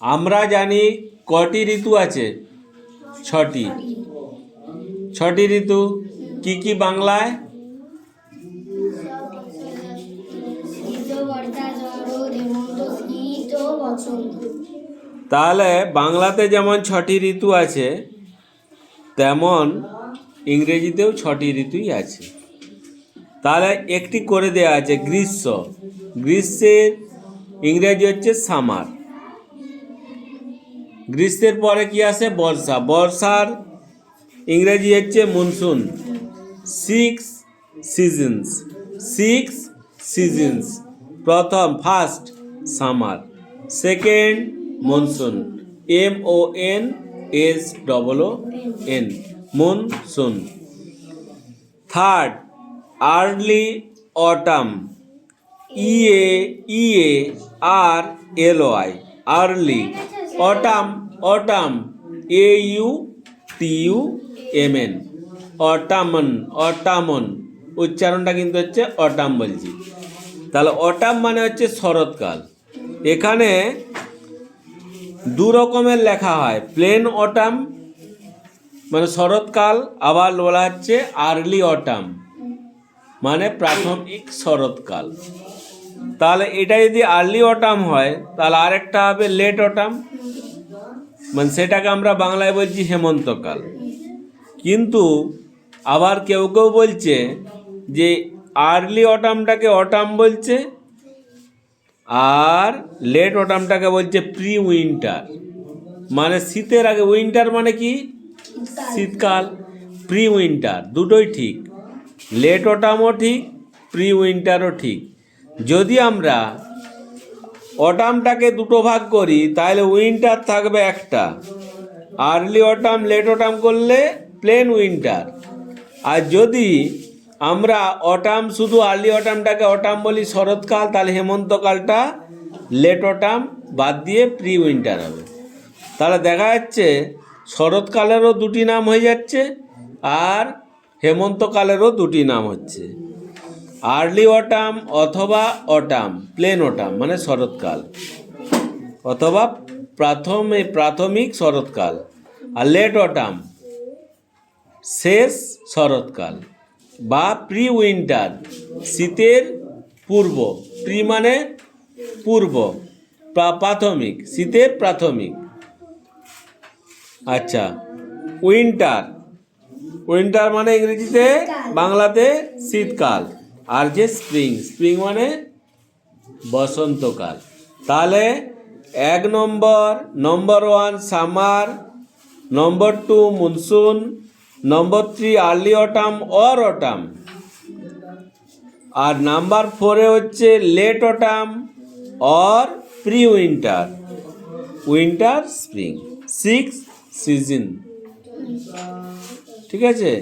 আমরা জানি কটি ঋতু আছে? ছটি। ছটি ঋতু কি কি বাংলায়? তাহলে বাংলাতে যেমন ছটি ঋতু আছে, তেমন ইংরেজিতেও ছটি ঋতুই আছে। তাহলে একটি করে দেওয়া আছে গ্রীষ্ম। গ্রীষ্মের ইংরেজি হচ্ছে সামার। গ্রীষ্মের পরে কি আসে বর্ষা। বর্ষার ইংরেজি হচ্ছে monsoon six seasons six seasons প্রথম first summer second monsoon M O N S double O N monsoon third early autumn E A E A R L Y early autumn autumn A U T U M N autumn autumn. উচ্চারণটা কিন্তু হচ্ছে autumn বলছি। তাহলে autumn মানে হচ্ছে শরৎকাল। এখানে দু রকমের লেখা হয়। প্লেন অটাম মানে শরৎকাল, আবার বলা হচ্ছে আর্লি অটাম মানে প্রাথমিক শরৎকাল। তাহলে এটা যদি আর্লি অটাম হয়, তাহলে আরেকটা হবে লেট অটাম মানে সেটাকে আমরা বাংলায় বলছি হেমন্তকাল। কিন্তু আবার কেউ কেউ বলছে যে আর্লি অটামটাকে অটাম বলছে, আর লেট অটামটাকে বলছে প্রি উইন্টার মানে শীতের আগে উইন্টার মানে কি? শীতকাল প্রি উইন্টার দুটোই ঠিক। লেট অটামও ঠিক প্রি উইন্টারও ঠিক। যদি আমরা অটামটাকে দুটো ভাগ করি, তাহলে উইন্টার থাকবে একটা। আর্লি অটাম, লেট অটাম করলে প্লেন উইন্টার। আর যদি আমরা অটাম, শুধু আর্লি অটামটাকে অটাম বলি শরৎকাল, তাহলে হেমন্তকালটা লেট অটাম বাদ দিয়ে প্রি উইন্টার হবে। তাহলে দেখা যাচ্ছে শরৎকালেরও দুটি নাম হয়ে যাচ্ছে আর হেমন্তকালেরও দুটি নাম হচ্ছে। আর্লি অটাম অথবা অটাম প্লেন অটাম মানে শরৎকাল। অথবা প্রাথমিক প্রাথমিক শরৎকাল আর লেট অটাম শেষ শরৎকাল বা প্রি উইন্টার শীতের পূর্ব প্রি মানে পূর্ব প্রাথমিক শীতের প্রাথমিক। আচ্ছা উইন্টার উইন্টার মানে ইংরেজিতে বাংলাতে শীতকাল। আর যে স্প্রিং স্প্রিং মানে বসন্তকাল। তাহলে এক নম্বর নম্বর one summer, number two monsoon, number three early autumn, or autumn. R number ফোরে হচ্ছে late autumn, or pre winter winter spring, six season. ঠিক আছে?